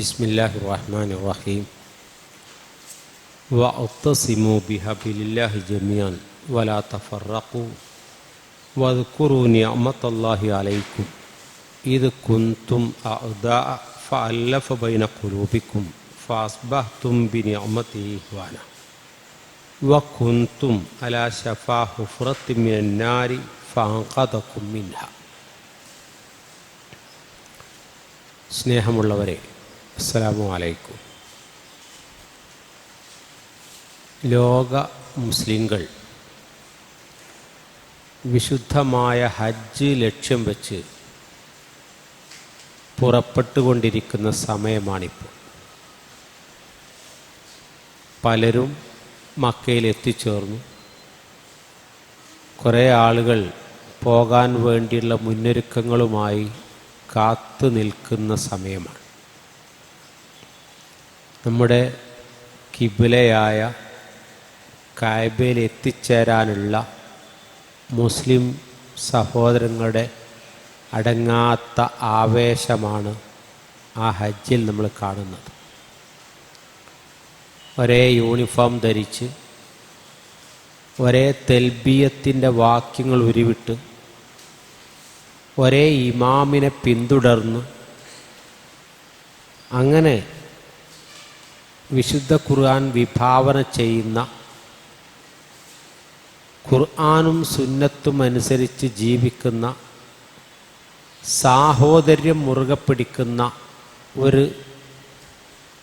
بسم الله الرحمن الرحيم واعتصموا بحبل الله جميعا ولا تفرقوا واذكروا نعمة الله عليكم إذ كنتم أعداء فألف بين قلوبكم فأصبحتم بنعمته إخوانا وكنتم على شفا حفرة من النار فأنقذكم منها സ്നേഹമുള്ളവരെ അസ്സലാമു അലൈക്കും. ലോക മുസ്ലിങ്ങൾ വിശുദ്ധമായ ഹജ്ജ് ലക്ഷ്യം വെച്ച് പുറപ്പെട്ടുകൊണ്ടിരിക്കുന്ന സമയമാണിപ്പോൾ. പലരും മക്കയിൽ എത്തിച്ചേർന്നു. കുറേ ആളുകൾ പോകാൻ വേണ്ടിയുള്ള മുന്നൊരുക്കങ്ങളുമായി കാത്തു നിൽക്കുന്ന സമയമാണ്. നമ്മുടെ കിബിലയായ കായബയിൽ എത്തിച്ചേരാനുള്ള മുസ്ലിം സഹോദരങ്ങളുടെ അടങ്ങാത്ത ആവേശമാണ് ആ ഹജ്ജിൽ നമ്മൾ കാണുന്നത്. ഒരേ യൂണിഫോം ധരിച്ച് ഒരേ തെൽബിയത്തിന്റെ വാക്യങ്ങൾ ഉരുവിട്ട് ഒരേ ഇമാമിനെ പിന്തുടർന്ന് അങ്ങനെ വിശുദ്ധ ഖുർആൻ വിഭാവന ചെയ്യുന്ന ഖുർആാനും സുന്നത്തും അനുസരിച്ച് ജീവിക്കുന്ന സാഹോദര്യം മുറുകെ പിടിക്കുന്ന ഒരു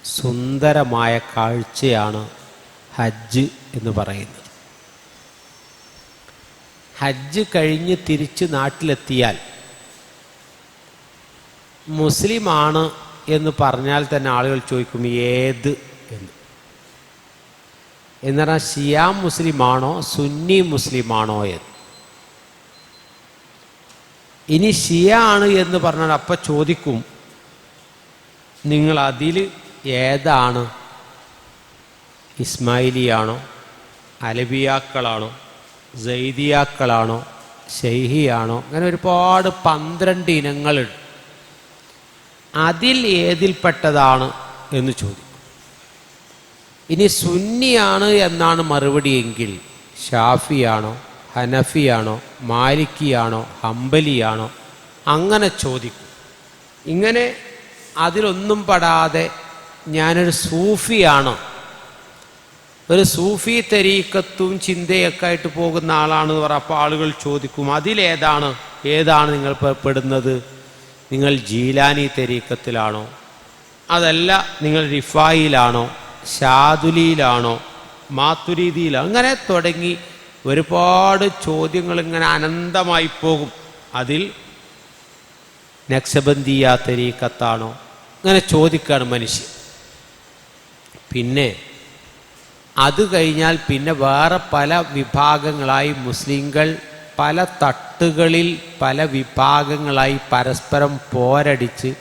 സുന്ദരമായ കാഴ്ചയാണ് ഹജ്ജ് എന്ന് പറയുന്നത്. ഹജ്ജ് കഴിഞ്ഞ് തിരിച്ച് നാട്ടിലെത്തിയാൽ മുസ്ലിമാണ് എന്ന് പറഞ്ഞാൽ തന്നെ ആളുകൾ ചോദിക്കും ഏത് എന്ന് എന്ന് പറഞ്ഞാൽ ഷിയാം മുസ്ലിമാണോ സുന്നി മുസ്ലിമാണോ എന്ന്. ഇനി ഷിയ ആണ് എന്ന് പറഞ്ഞാൽ അപ്പം ചോദിക്കും നിങ്ങൾ അതിൽ ഏതാണ്? ഇസ്മായിലിയാണോ അലബിയാക്കളാണോ സൈദിയാക്കളാണോ ഷെയ്ഹിയാണോ അങ്ങനെ ഒരുപാട് പന്ത്രണ്ട് ഇനങ്ങളുണ്ട് അതിൽ ഏതിൽപ്പെട്ടതാണ് എന്ന് ചോദിക്കും. ഇനി സുന്നിയാണ് എന്നാണ് മറുപടിയെങ്കിൽ ഷാഫിയാണോ ഹനഫിയാണോ മാലിക്കിയാണോ ഹംബലിയാണോ? അങ്ങനെ ചോദിക്കും. ഇങ്ങനെ അതിലൊന്നും പെടാതെ ഞാനൊരു സൂഫിയാണോ? ഒരു സൂഫി തരീക്കത്തും ചിന്തയൊക്കെ ആയിട്ട് പോകുന്ന ആളാണ് എന്ന് പറഞ്ഞാൽ അപ്പോൾ ആളുകൾ ചോദിക്കും അതിലേതാണ്? ഏതാണ് നിങ്ങൾ പെടുന്നത്? നിങ്ങൾ ജീലാനി തരീക്കത്തിലാണോ? അതല്ല നിങ്ങൾ റിഫായിലാണോ? ഷാദുലിയിലാണോ മാത്തുരീതിയിലാണോ? അങ്ങനെ തുടങ്ങി ഒരുപാട് ചോദ്യങ്ങൾ ഇങ്ങനെ അനന്തമായി പോകും. അതിൽ നക്സബന്ദിയ തരീക്കത്താണോ? അങ്ങനെ ചോദിക്കുകയാണ് മനുഷ്യൻ. പിന്നെ അത് കഴിഞ്ഞാൽ പിന്നെ വേറെ പല വിഭാഗങ്ങളായി മുസ്ലിങ്ങൾ പല തട്ടുകളിൽ പല വിഭാഗങ്ങളായി പരസ്പരം പോരടിച്ച്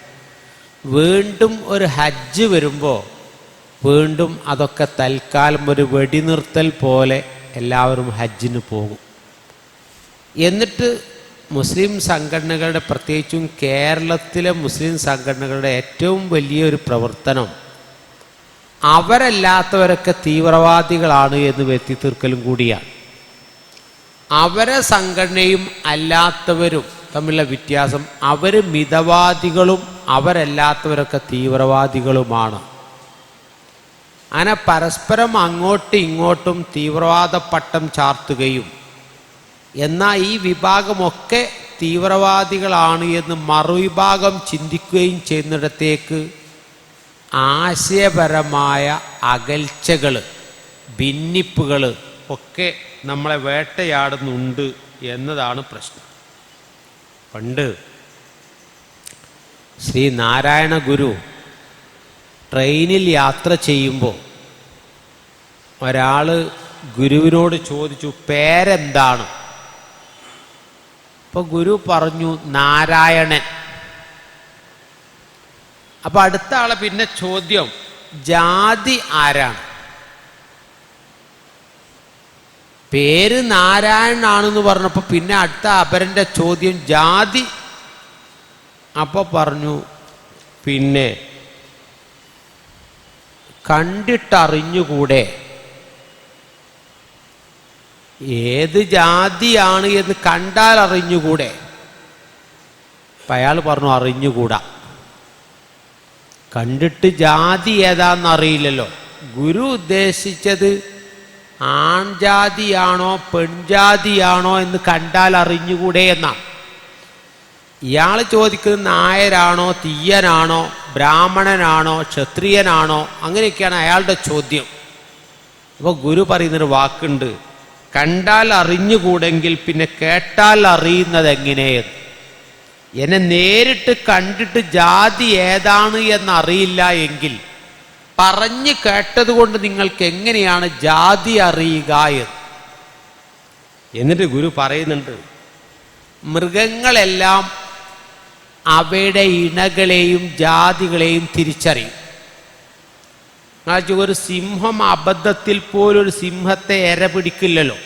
വീണ്ടും ഒരു ഹജ്ജ് വരുമ്പോൾ വീണ്ടും അതൊക്കെ തൽക്കാലം ഒരു വെടിനിർത്തൽ പോലെ എല്ലാവരും ഹജ്ജിന് പോകും. എന്നിട്ട് മുസ്ലിം സംഘടനകളുടെ പ്രത്യേകിച്ചും കേരളത്തിലെ മുസ്ലിം സംഘടനകളുടെ ഏറ്റവും വലിയൊരു പ്രവർത്തനം അവരല്ലാത്തവരൊക്കെ തീവ്രവാദികളാണ് എന്ന് വ്യക്തി തീർക്കലും കൂടിയാണ്. അവരെ സംഘടനയും അല്ലാത്തവരും തമ്മിലുള്ള വ്യത്യാസം അവർ മിതവാദികളും അവരല്ലാത്തവരൊക്കെ തീവ്രവാദികളുമാണ്. അങ്ങനെ പരസ്പരം അങ്ങോട്ടും ഇങ്ങോട്ടും തീവ്രവാദ പട്ടം ചാർത്തുകയും. എന്നാൽ ഈ വിഭാഗമൊക്കെ തീവ്രവാദികളാണ് എന്ന് മറുവിഭാഗം ചിന്തിക്കുകയും ചെയ്യുന്നിടത്തേക്ക് ആശയപരമായ അകൽച്ചകൾ ഭിന്നിപ്പുകൾ ഒക്കെ നമ്മളെ വേട്ടയാടുന്നുണ്ട് എന്നതാണ് പ്രശ്നം. പണ്ട് ശ്രീ നാരായണ ഗുരു ട്രെയിനിൽ യാത്ര ചെയ്യുമ്പോൾ ഒരാൾ ഗുരുവിനോട് ചോദിച്ചു പേരെന്താണ്? അപ്പോൾ ഗുരു പറഞ്ഞു നാരായണൻ. അപ്പൊ അടുത്ത ആളെ പിന്നെ ചോദ്യം ജാതി ആരാണ്? പേര് നാരായണൻ ആണെന്ന് പറഞ്ഞപ്പോൾ പിന്നെ അടുത്ത അപരന്റെ ചോദ്യം ജാതി. അപ്പോൾ പറഞ്ഞു പിന്നെ കണ്ടിട്ടറിഞ്ഞുകൂടെ? ഏത് ജാതിയാണ് എന്ന് കണ്ടാൽ അറിഞ്ഞുകൂടെ അപ്പം അയാൾ പറഞ്ഞു അറിഞ്ഞുകൂടാ. കണ്ടിട്ട് ജാതി ഏതാന്ന് അറിയില്ലല്ലോ ഗുരു ഉദ്ദേശിച്ചത് ആൺജാതിയാണോ പെൺജാതിയാണോ എന്ന് കണ്ടാൽ അറിഞ്ഞുകൂടെ എന്നാണ്. ഇയാൾ ചോദിക്കുന്നത് നായരാണോ തീയനാണോ ബ്രാഹ്മണനാണോ ക്ഷത്രിയനാണോ? അങ്ങനെയൊക്കെയാണ് അയാളുടെ ചോദ്യം. അപ്പോൾ ഗുരു പറയുന്നൊരു വാക്കുണ്ട് കണ്ടാൽ അറിഞ്ഞുകൂടെങ്കിൽ പിന്നെ കേട്ടാൽ അറിയുന്നത് എങ്ങനെയെന്ന്? എന്നെ നേരിട്ട് കണ്ടിട്ട് ജാതി ഏതാണ് എന്നറിയില്ല എങ്കിൽ പറഞ്ഞു കേട്ടതുകൊണ്ട് നിങ്ങൾക്ക് എങ്ങനെയാണ് ജാതി അറിയുക എന്ന്? എന്നിട്ട് ഗുരു പറയുന്നുണ്ട് മൃഗങ്ങളെല്ലാം അവയുടെ ഇണകളെയും ജാതികളെയും തിരിച്ചറിയും. ഒരു സിംഹം അബദ്ധത്തിൽ പോലും ഒരു സിംഹത്തെ എര പിടിക്കില്ലല്ലോ.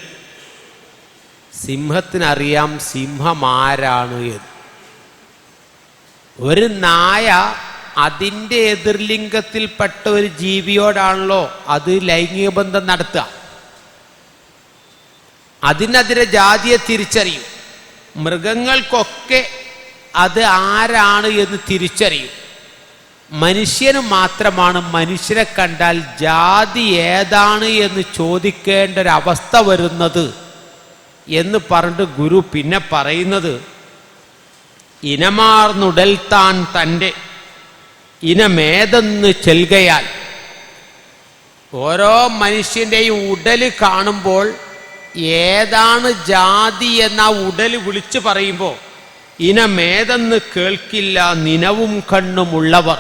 സിംഹത്തിനറിയാം സിംഹം ആരാണ് എന്ന്. ഒരു നായ അതിന്റെ എതിർലിംഗത്തിൽപ്പെട്ട ഒരു ജീവിയോടാണല്ലോ അത് ലൈംഗിക ബന്ധം നടത്തുക. അതിനെതിരെ ജാതിയെ തിരിച്ചറിയും. മൃഗങ്ങൾക്കൊക്കെ അത് ആരാണ് എന്ന് തിരിച്ചറിയും. മനുഷ്യന് മാത്രമാണ് മനുഷ്യരെ കണ്ടാൽ ജാതി ഏതാണ് എന്ന് ചോദിക്കേണ്ട ഒരു അവസ്ഥ വരുന്നത് എന്ന് പറഞ്ഞിട്ട് ഗുരു പിന്നെ പറയുന്നത് ഇനമാർന്നുടൽ താൻ തന്റെ ഇനമേതെന്ന് ചെൽകയാൽ ഓരോ മനുഷ്യന്റെയും ഉടൽ കാണുമ്പോൾ ഏതാണ് ജാതി എന്ന ഉടൽ വിളിച്ചു പറയുമ്പോൾ ഇനമേതെന്ന് കേൾക്കില്ല നിനവും കണ്ണുമുള്ളവർ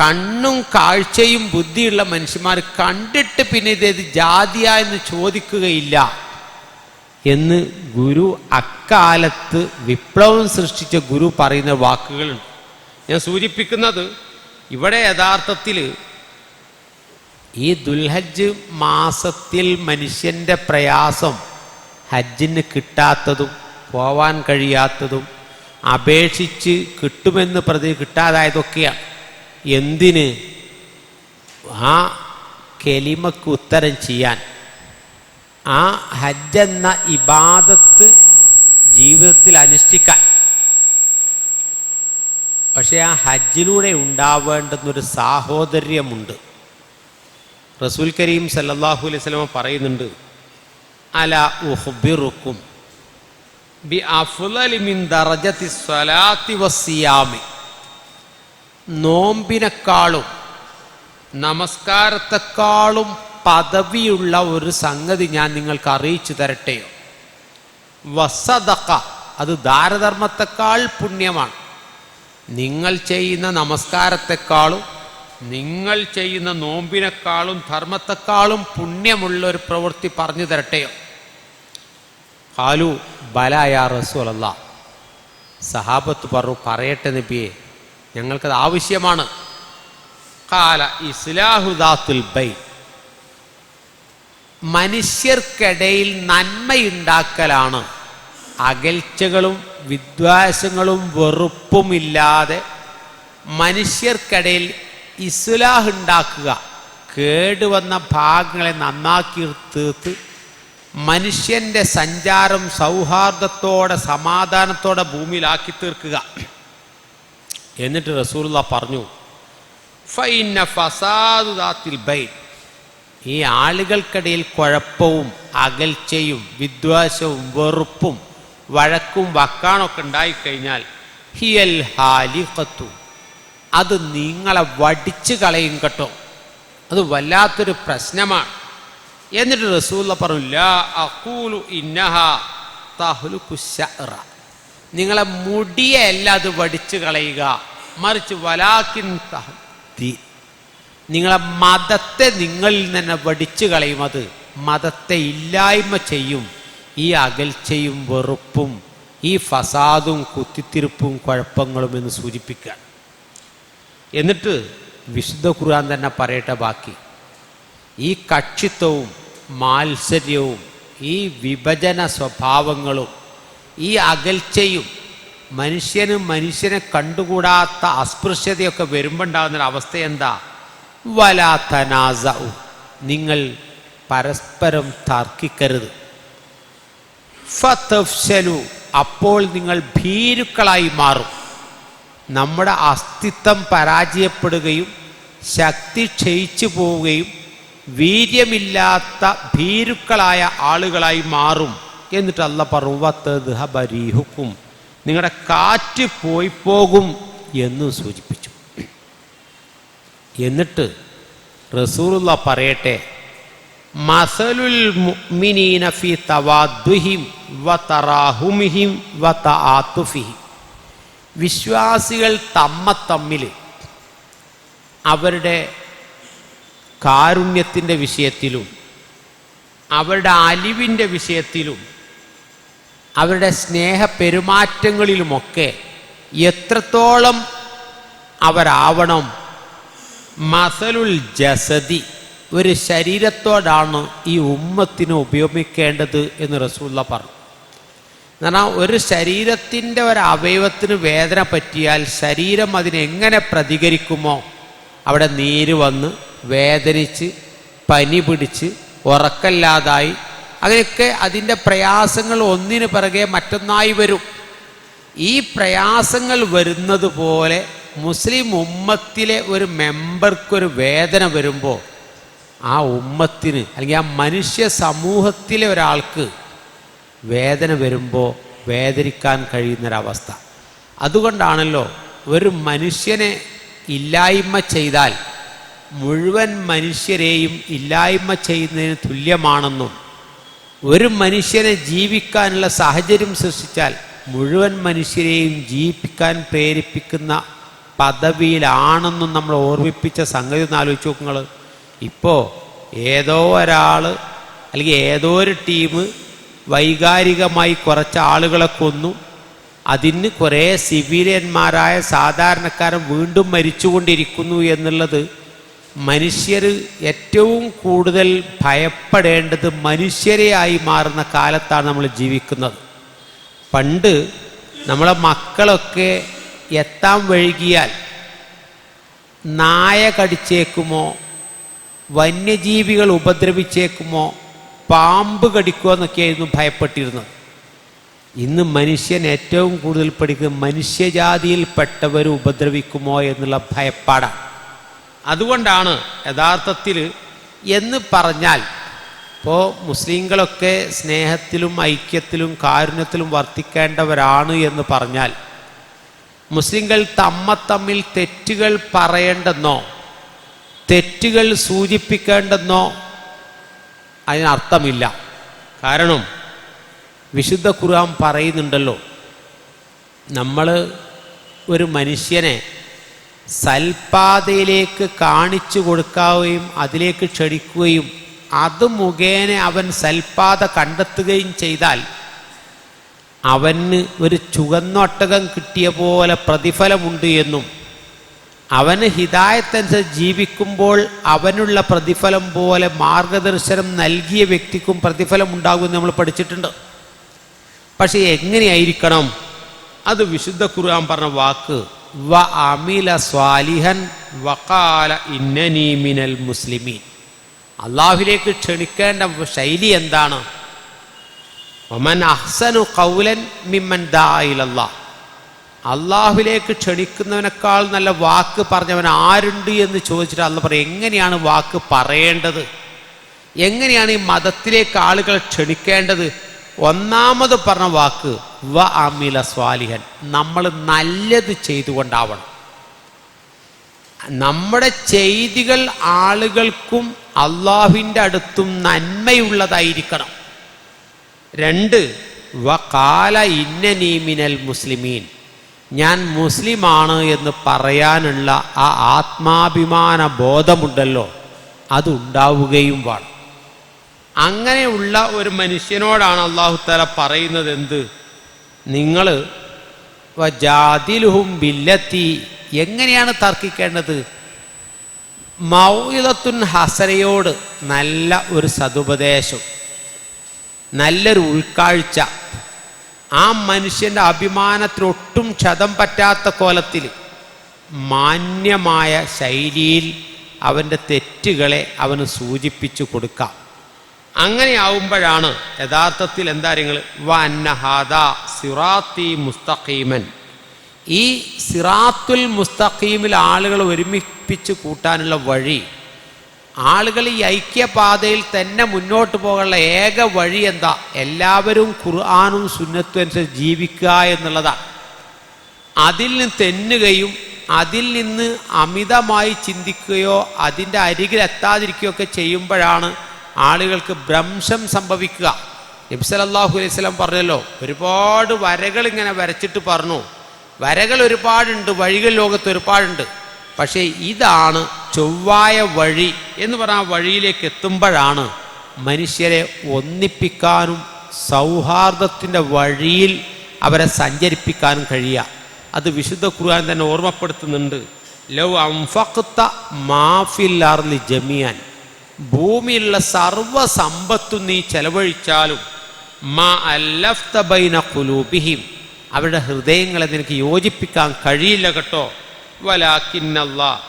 കണ്ണും കാഴ്ചയും ബുദ്ധിയുള്ള മനുഷ്യന്മാർ കണ്ടിട്ട് പിന്നെ ഇതേത് ജാതിയാ എന്ന് ചോദിക്കുകയില്ല. എന്ന് ഗുരു അക്കാലത്ത് വിപ്ലവം സൃഷ്ടിച്ച ഗുരു പറയുന്ന വാക്കുകളുണ്ട്. ഞാൻ സൂചിപ്പിക്കുന്നത് ഇവിടെ യഥാർത്ഥത്തിൽ ഈ ദുൽഹജ്ജ് മാസത്തിൽ മനുഷ്യന്റെ പ്രയാസം ഹജ്ജിന് കിട്ടാത്തതും പോവാൻ കഴിയാത്തതും അപേക്ഷിച്ച് കിട്ടുമെന്ന് പ്രതി കിട്ടാതായതൊക്കെയാണ്. എന്തിന്? ആ കെലിമക്ക് ഉത്തരം ചെയ്യാൻ. ആ ഹജ്ജ് എന്ന ഇബാദത്ത് ജീവിതത്തിൽ അനുഷ്ഠിക്കാൻ. പക്ഷേ ആ ഹജ്ജിലൂടെ ഉണ്ടാവേണ്ടുന്നൊരു സാഹോദര്യമുണ്ട്. റസൂൽ കരീം സല്ലാഹു അലൈഹി സ്വലമ പറയുന്നുണ്ട് അല ഉഹ്ബിറുക്കും ബി സ്വലാത്തി വസിയാമി നോമ്പിനെക്കാളും നമസ്കാരത്തെക്കാളും പദവിയുള്ള ഒരു സംഗതി ഞാൻ നിങ്ങൾക്ക് അറിയിച്ചു തരട്ടെയോ? വസദക്ക അത് ദാരധർമ്മത്തെക്കാൾ പുണ്യമാണ്. നിങ്ങൾ ചെയ്യുന്ന നമസ്കാരത്തെക്കാളും നിങ്ങൾ ചെയ്യുന്ന നോമ്പിനെക്കാളും ധർമ്മത്തെക്കാളും പുണ്യമുള്ള ഒരു പ്രവൃത്തി പറഞ്ഞു തരട്ടെയോ? ഹാലു ബലായ റസൂലല്ല. സഹാബത്ത് പറഞ്ഞു പറയട്ടെ നബിയെ ഞങ്ങൾക്കത് ആവശ്യമാണ്. കാല ഇസ്ലാഹുദാത്തുൽ ബൈ. മനുഷ്യർക്കിടയിൽ നന്മയുണ്ടാക്കലാണ്. അകൽച്ചകളും വിദ്വേഷങ്ങളും വെറുപ്പുമില്ലാതെ മനുഷ്യർക്കിടയിൽ ഇസ്ലാഹ് ഉണ്ടാക്കുക. കേടുവന്ന ഭാഗങ്ങളെ നന്നാക്കി തീർത്ത് മനുഷ്യന്റെ സഞ്ചാരം സൗഹാർദ്ദത്തോടെ സമാധാനത്തോടെ ഭൂമിയിലാക്കി തീർക്കുക. എന്നിട്ട് റസൂലുള്ള പറഞ്ഞു ഫൈന ദാത്തിൽ ഈ ആളുകൾക്കിടയിൽ കുഴപ്പവും അകൽച്ചയും വിദ്വേഷവും വെറുപ്പും വഴക്കും വക്കാണൊക്കെ ഉണ്ടായിക്കഴിഞ്ഞാൽ ഹിയൽ ഹാലിഫത്തു അത് നിങ്ങളെ വടിച്ചു കളയും കേട്ടോ. അത് വല്ലാത്തൊരു പ്രശ്നമാണ്. എന്നിട്ട് റസൂല്ല പറഞ്ഞു ലാ അഖൂലു ഇന്നഹ നിങ്ങളെ മുടിയല്ല അത് വടിച്ചു കളയുക മറിച്ച് വലാക്കിൻ നിങ്ങളെ മതത്തെ നിങ്ങളിൽ തന്നെ വടിച്ചു കളയും അത്. മതത്തെ ഇല്ലായ്മ ചെയ്യും ഈ അകൽച്ചയും വെറുപ്പും ഈ ഫസാദും കുത്തിത്തിരിപ്പും കുഴപ്പങ്ങളും എന്ന് സൂചിപ്പിക്കുക. എന്നിട്ട് വിശുദ്ധ ഖുർആൻ തന്നെ പറയട്ടെ ബാക്കി. ഈ കക്ഷിത്വവും മാത്സര്യവും ഈ വിഭജന സ്വഭാവങ്ങളും ഈ അകൽച്ചയും മനുഷ്യന് മനുഷ്യനെ കണ്ടുകൂടാത്ത അസ്പൃശ്യതയൊക്കെ വരുമ്പോൾ ഉണ്ടാകുന്ന അവസ്ഥ എന്താ വലാ തനാസഉ നിങ്ങൾ പരസ്പരം തർക്കിക്കരുത്. ഫലു അപ്പോൾ നിങ്ങൾ ഭീരുക്കളായി മാറും. നമ്മുടെ അസ്തിത്വം പരാജയപ്പെടുകയും ശക്തി ക്ഷയിച്ചു പോവുകയും വീര്യമില്ലാത്ത ഭീരുക്കളായ ആളുകളായി മാറും എന്നിട്ട് അല്ല പർവത്തദ്ഹബരീഹുക്കും നിങ്ങളുടെ കാറ്റ് പോയി പോകും എന്ന് സൂചിപ്പിച്ചു. എന്നിട്ട് റസൂറുള്ള പറയട്ടെ മസലുൽ മുഅ്മിനീന ഫി തവാദ്ദുഹിം വിശ്വാസികൾ തമ്മ തമ്മിൽ അവരുടെ കാരുണ്യത്തിന്റെ വിഷയത്തിലും അവരുടെ അലിവിന്റെ വിഷയത്തിലും അവരുടെ സ്നേഹ പെരുമാറ്റങ്ങളിലുമൊക്കെ എത്രത്തോളം അവരാവണം. മസലുൽ ജസദി ഒരു ശരീരത്തോടാണ് ഈ ഉമ്മത്തിന് ഉപയോഗിക്കേണ്ടത് എന്ന് റസൂള്ള പറഞ്ഞു. എന്നാൽ ഒരു ശരീരത്തിന്റെ ഒരു അവയവത്തിന് വേദന പറ്റിയാൽ ശരീരം അതിനെങ്ങനെ പ്രതികരിക്കുമോ? അവിടെ നീര് വന്ന് വേദനിച്ച് പനി പിടിച്ച് ഉറക്കല്ലാതായി അങ്ങനെയൊക്കെ അതിന്റെ പ്രയാസങ്ങൾ ഒന്നിന് പിറകെ മറ്റൊന്നായി വരും. ഈ പ്രയാസങ്ങൾ വരുന്നത് പോലെ മുസ്ലിം ഉമ്മത്തിലെ ഒരു മെമ്പർക്കൊരു വേദന വരുമ്പോൾ ആ ഉമ്മത്തിന് അല്ലെങ്കിൽ ആ മനുഷ്യ സമൂഹത്തിലെ ഒരാൾക്ക് വേദന വരുമ്പോൾ വേദനിക്കാൻ കഴിയുന്നൊരവസ്ഥ. അതുകൊണ്ടാണല്ലോ ഒരു മനുഷ്യനെ ഇല്ലായ്മ ചെയ്താൽ മുഴുവൻ മനുഷ്യരെയും ഇല്ലായ്മ ചെയ്യുന്നതിന് തുല്യമാണെന്നും ഒരു മനുഷ്യനെ ജീവിക്കാനുള്ള സാഹചര്യം സൃഷ്ടിച്ചാൽ മുഴുവൻ മനുഷ്യരെയും ജീവിപ്പിക്കാൻ പ്രേരിപ്പിക്കുന്ന പദവിയിലാണെന്നും നമ്മൾ ഓർമ്മിപ്പിച്ച സംഗതി ഒന്ന് ആലോചിച്ച് നോക്കുങ്ങൾ ഇപ്പോൾ ഏതോ ഒരാൾ അല്ലെങ്കിൽ ഏതോ ഒരു ടീം വൈകാരികമായി കുറച്ച് ആളുകളെ കൊന്നു. അതിന് കുറേ സിവിലിയന്മാരായ സാധാരണക്കാരൻ വീണ്ടും മരിച്ചുകൊണ്ടിരിക്കുന്നു എന്നുള്ളത് മനുഷ്യർ ഏറ്റവും കൂടുതൽ ഭയപ്പെടേണ്ടത് മനുഷ്യരെ ആയി മാറുന്ന കാലത്താണ് നമ്മൾ ജീവിക്കുന്നത്. പണ്ട് നമ്മളെ മക്കളൊക്കെ എത്താൻ വഴുകിയാൽ നായ കടിച്ചേക്കുമോ വന്യജീവികൾ ഉപദ്രവിച്ചേക്കുമോ പാമ്പ് കടിക്കുമോ എന്നൊക്കെയായിരുന്നു ഭയപ്പെട്ടിരുന്നത്. ഇന്ന് മനുഷ്യൻ ഏറ്റവും കൂടുതൽ പഠിക്കുന്നത് മനുഷ്യജാതിയിൽപ്പെട്ടവർ ഉപദ്രവിക്കുമോ എന്നുള്ള ഭയപ്പാടാണ്. അതുകൊണ്ടാണ് യഥാർത്ഥത്തിൽ എന്ന് പറഞ്ഞാൽ ഇപ്പോൾ മുസ്ലിങ്ങളൊക്കെ സ്നേഹത്തിലും ഐക്യത്തിലും കാരുണ്യത്തിലും വർത്തിക്കേണ്ടവരാണ് എന്ന് പറഞ്ഞാൽ മുസ്ലിങ്ങൾ തമ്മ തമ്മിൽ തെറ്റുകൾ പറയേണ്ടെന്നോ തെറ്റുകൾ സൂചിപ്പിക്കേണ്ടെന്നോ അതിനർത്ഥമില്ല. കാരണം വിശുദ്ധ ഖുർആൻ പറയുന്നുണ്ടല്ലോ നമ്മൾ ഒരു മനുഷ്യനെ സൽപാതയിലേക്ക് കാണിച്ചു കൊടുക്കുകയും അതിലേക്ക് ക്ഷണിക്കുകയും അത് മുഖേന അവൻ സൽപാത കണ്ടെത്തുകയും ചെയ്താൽ അവന് ഒരു ചുവന്നൊട്ടകം കിട്ടിയ പോലെ പ്രതിഫലമുണ്ട് എന്നും അവന് ഹിതായത്തനുസരിച്ച് ജീവിക്കുമ്പോൾ അവനുള്ള പ്രതിഫലം പോലെ മാർഗദർശനം നൽകിയ വ്യക്തിക്കും പ്രതിഫലം ഉണ്ടാകുമെന്ന് നമ്മൾ പഠിച്ചിട്ടുണ്ട്. പക്ഷേ എങ്ങനെയായിരിക്കണം? അത് വിശുദ്ധ ഖുർആൻ പറഞ്ഞ വാക്ക് വ സ്വാലിഹൻ ഇന്നനി മിനൽ മുസ്ലിമീൻ. അള്ളാഹുലേക്ക് ക്ഷണിക്കേണ്ട ശൈലി എന്താണ്? അഹ്സനു കൗലൻ മിമ്മൻ അള്ളാഹുലേക്ക് ക്ഷണിക്കുന്നവനേക്കാൾ നല്ല വാക്ക് പറഞ്ഞവൻ ആരുണ്ട് എന്ന് ചോദിച്ചിട്ട് അല്ല പറയും എങ്ങനെയാണ് വാക്ക് പറയേണ്ടത്? എങ്ങനെയാണ് ഈ മതത്തിലേക്ക് ആളുകൾ ക്ഷണിക്കേണ്ടത്? ഒന്നാമത് പറഞ്ഞ വാക്ക് വ അമില സ്വാലിഹൻ. നമ്മൾ നല്ലത് ചെയ്തുകൊണ്ടാവണം. നമ്മുടെ ചെയ്തികൾ ആളുകൾക്കും അള്ളാഹുവിന്റെ അടുത്തും നന്മയുള്ളതായിരിക്കണം. രണ്ട് വ കാല ഇന്നനീമിനൽ മുസ്ലിമീൻ. ഞാൻ മുസ്ലിമാണ് എന്ന് പറയാനുള്ള ആ ആത്മാഭിമാന ബോധമുണ്ടല്ലോ അതുണ്ടാവുകയും വേണം. അങ്ങനെയുള്ള ഒരു മനുഷ്യനോടാണ് അള്ളാഹു തല പറയുന്നത് എന്ത്? നിങ്ങൾ ജാതിലുഹും ബില്ലത്തി എങ്ങനെയാണ് തർക്കിക്കേണ്ടത്? മൗലത്തുൻ ഹസനയോട് നല്ല ഒരു സതുപദേശം നല്ലൊരു ഉൾക്കാഴ്ച. ആ മനുഷ്യന്റെ അഭിമാനത്തിനൊട്ടും ക്ഷതം പറ്റാത്ത കോലത്തിൽ മാന്യമായ ശൈലിയിൽ അവന്റെ തെറ്റുകളെ അവന് സൂചിപ്പിച്ചു കൊടുക്കാം. അങ്ങനെയാവുമ്പോഴാണ് യഥാർത്ഥത്തിൽ എന്താ നിങ്ങൾ വന്നഹാദ സിറാത്തി മുസ്തഖീമൻ. ഈ സിറാത്തുൽ മുസ്തഖീമിൽ ആളുകൾ ഒരുമിപ്പിച്ച് കൂട്ടാനുള്ള വഴി ആളുകൾ ഈ ഐക്യപാതയിൽ തന്നെ മുന്നോട്ട് പോകാനുള്ള ഏക വഴി എന്താ? എല്ലാവരും ഖുർആാനും സുന്നത്തും അനുസരിച്ച് ജീവിക്കുക എന്നുള്ളതാണ് അതിൽ നിന്ന് തെന്നുകയും അതിൽ നിന്ന് അമിതമായി ചിന്തിക്കുകയോ അതിന്റെ അരികിലെത്താതിരിക്കുകയോ ഒക്കെ ചെയ്യുമ്പോഴാണ് ആളുകൾക്ക് ഭ്രംശം സംഭവിക്കുക. നബ്സലല്ലാഹു അലൈഹി സ്വലം പറഞ്ഞല്ലോ ഒരുപാട് വരകൾ ഇങ്ങനെ വരച്ചിട്ട് പറഞ്ഞു. വരകൾ ഒരുപാടുണ്ട് വഴികൾ ലോകത്ത് ഒരുപാടുണ്ട്. പക്ഷേ ഇതാണ് ചൊവ്വായ വഴി എന്ന് പറഞ്ഞ ആ വഴിയിലേക്ക് എത്തുമ്പോഴാണ് മനുഷ്യരെ ഒന്നിപ്പിക്കാനും സൗഹാർദ്ദത്തിന്റെ വഴിയിൽ അവരെ സഞ്ചരിപ്പിക്കാനും കഴിയുക. അത് വിശുദ്ധ ഖുർആൻ തന്നെ ഓർമ്മപ്പെടുത്തുന്നുണ്ട്. ലവ് അംഫക്ത മാഫിൽ അർലി ജമിയാൻ ഭൂമിയിലുള്ള സർവ സമ്പത്തും നീ ചെലവഴിച്ചാലും മാ അല്ലഫ്ത ബൈന കുലൂബിഹിം അവരുടെ ഹൃദയങ്ങളെ നിനക്ക് യോജിപ്പിക്കാൻ കഴിയില്ല കേട്ടോ. വലാക്കിന്നല്ല.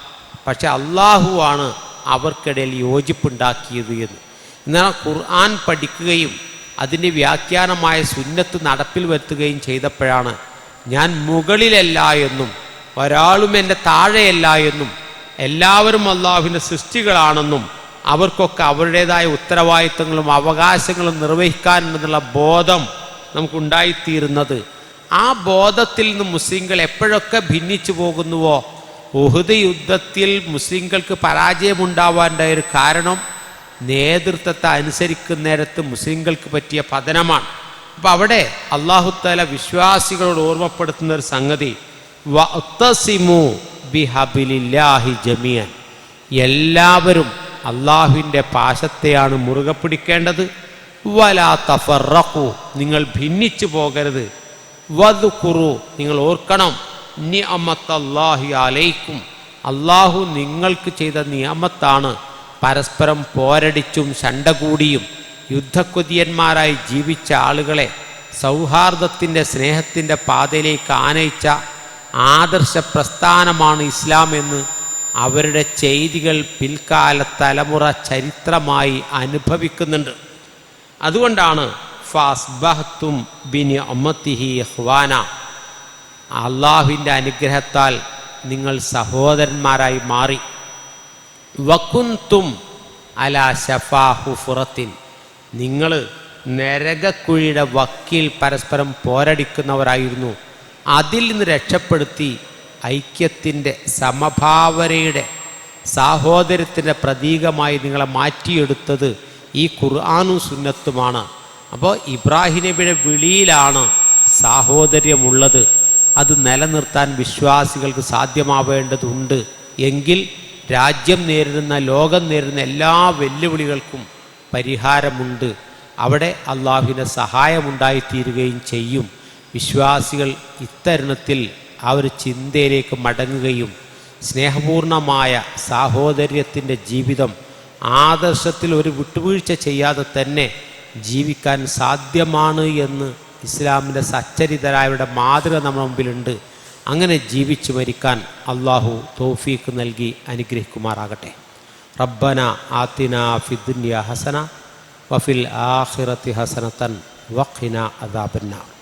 പക്ഷെ അള്ളാഹുവാണ് അവർക്കിടയിൽ യോജിപ്പുണ്ടാക്കിയത് എന്ന്. എന്നാൽ ഖുർആൻ പഠിക്കുകയും അതിന്റെ വ്യാഖ്യാനമായ സുന്നത്ത് നടപ്പിൽ വരുത്തുകയും ചെയ്തപ്പോഴാണ് ഞാൻ മുകളിലല്ല എന്നും ഒരാളും എന്റെ താഴെയല്ല എന്നും എല്ലാവരും അള്ളാഹുവിന്റെ സൃഷ്ടികളാണെന്നും അവർക്കൊക്കെ അവരുടേതായ ഉത്തരവാദിത്തങ്ങളും അവകാശങ്ങളും നിർവഹിക്കാൻ എന്നുള്ള ബോധം നമുക്കുണ്ടായിത്തീരുന്നത്. ആ ബോധത്തിൽ നിന്ന് മുസ്ലിങ്ങൾ എപ്പോഴൊക്കെ ഭിന്നിച്ചു പോകുന്നുവോ? ഉഹുദ് യുദ്ധത്തിൽ മുസ്ലിങ്ങൾക്ക് പരാജയമുണ്ടാവാന്റെ ഒരു കാരണം നേതൃത്വത്തെ അനുസരിക്കുന്നേരത്ത് മുസ്ലിങ്ങൾക്ക് പറ്റിയ പതനമാണ്. അപ്പം അവിടെ അള്ളാഹുത്തല വിശ്വാസികളോട് ഓർമ്മപ്പെടുത്തുന്ന ഒരു സംഗതി. ബിഹബിലില്ലാഹി ജമിയൻ എല്ലാവരും അള്ളാഹുവിന്റെ പാശത്തെയാണ് മുറുകെ പിടിക്കേണ്ടത്. വലാ തഫറഖു നിങ്ങൾ ഭിന്നിച്ചു പോകരുത്. വദുക്കുറു നിങ്ങൾ ഓർക്കണം നിയമത്തല്ലാഹി അലൈക്കും. അള്ളാഹു നിങ്ങൾക്ക് ചെയ്ത നിയമത്താണ് പരസ്പരം പോരടിച്ചും ശണ്ട കൂടിയും യുദ്ധക്കൊതിയന്മാരായി ജീവിച്ച ആളുകളെ സൗഹാർദ്ദത്തിന്റെ സ്നേഹത്തിന്റെ പാതയിലേക്ക് ആനയിച്ച ആദർശ പ്രസ്ഥാനമാണ് ഇസ്ലാം എന്ന് അവരുടെ ചെയ്തികൾ പിൽക്കാല തലമുറ ചരിത്രമായി അനുഭവിക്കുന്നുണ്ട്. അതുകൊണ്ടാണ് ഫാസ്ബഹത്തും ബിനി അള്ളാഹുവിന്റെ അനുഗ്രഹത്താൽ നിങ്ങൾ സഹോദരന്മാരായി മാറി. വക്കുന്തും അല ഷഫാഹുഫുറത്തിൻ നിങ്ങൾ നരകക്കുഴിയുടെ വക്കീൽ പരസ്പരം പോരടിക്കുന്നവരായിരുന്നു. അതിൽ നിന്ന് രക്ഷപ്പെടുത്തി ഐക്യത്തിന്റെ സമഭാവനയുടെ സാഹോദര്യത്തിന്റെ പ്രതീകമായി നിങ്ങളെ മാറ്റിയെടുത്തത് ഈ ഖുർആാനും സുന്നത്തുമാണ്. അപ്പോൾ ഇബ്രാഹിം നബിയുടെ വിളിയിലാണ് സാഹോദര്യമുള്ളത്. അത് നിലനിർത്താൻ വിശ്വാസികൾക്ക് സാധ്യമാവേണ്ടതുണ്ട്. എങ്കിൽ രാജ്യം നേരിടുന്ന ലോകം നേരിടുന്ന എല്ലാ വെല്ലുവിളികൾക്കും പരിഹാരമുണ്ട്. അവിടെ അള്ളാഹുവിന്റെ സഹായമുണ്ടായിത്തീരുകയും ചെയ്യും. വിശ്വാസികൾ ഇത്തരുണത്തിൽ ആ ഒരു ചിന്തയിലേക്ക് മടങ്ങുകയും സ്നേഹപൂർണമായ സാഹോദര്യത്തിന്റെ ജീവിതം ആദർശത്തിൽ ഒരു വിട്ടുവീഴ്ച ചെയ്യാതെ തന്നെ ജീവിക്കാൻ സാധ്യമാണ് എന്ന് ഇസ്ലാമിന്റെ സച്ചരിതരായവരുടെ മാതൃക നമ്മുടെ മുമ്പിലുണ്ട്. അങ്ങനെ ജീവിച്ചു മരിക്കാൻ അള്ളാഹു തോഫീക്ക് നൽകി അനുഗ്രഹിക്കുമാറാകട്ടെ. റബ്ബന ആത്തിന ഫിദുന്യ ഹസന വഫിൽ ആഖിറത്തി ഹസനത്തൻ വഖിന അദാബന്നാർ.